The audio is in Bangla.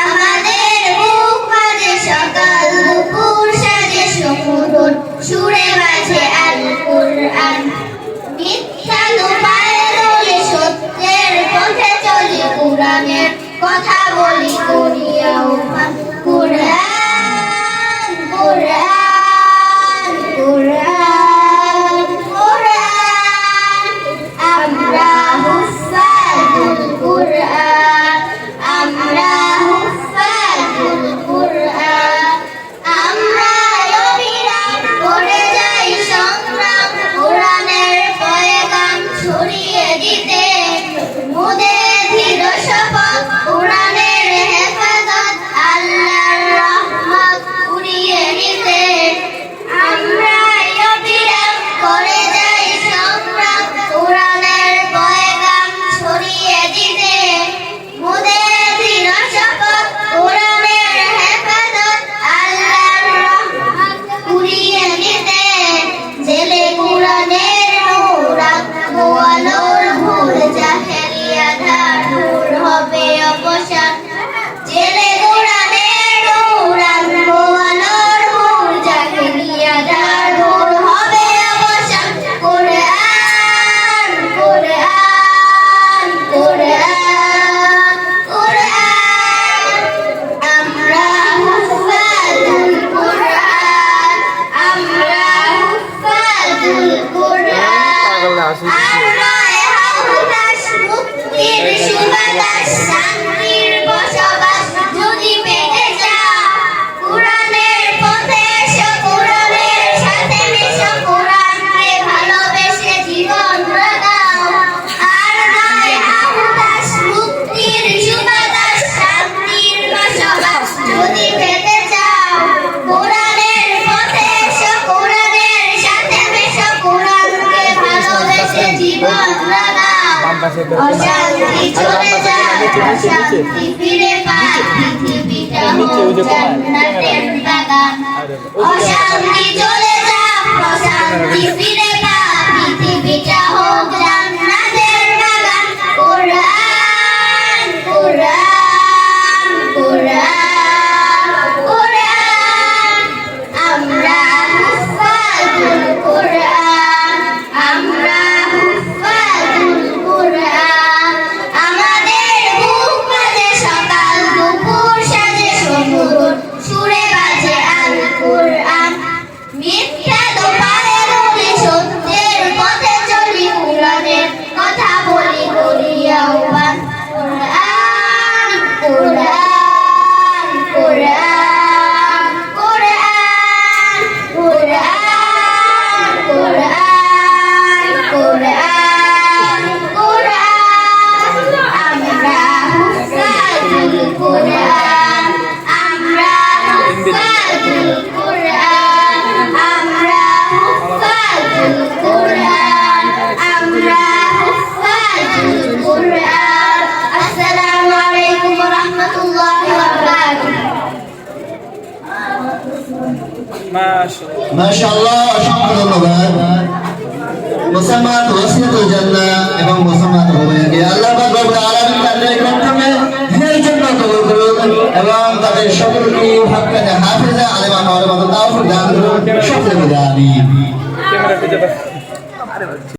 আমাদের সকাল সাজে সমুদর, সুরে বাজে আল কুরআন। মিথ্যা লোপায় চলি কোরআনের কথা বলি করিয়া কোরআন কোরআন কোরআন। বাসে আচ্ছা, আচ্ছা, আচ্ছা, অশান্তি চলে যা প্রশান্তি ফিরে পা পৃথিবীটা হোক Quran, Quran. মাশাআল্লাহ। অসংখ্য এবং আল্লাহ পাক তাদের গ্রন্থমে এবং তাদের সকলকে হাক্কাতে হাফেজা আলেমা মাওলানা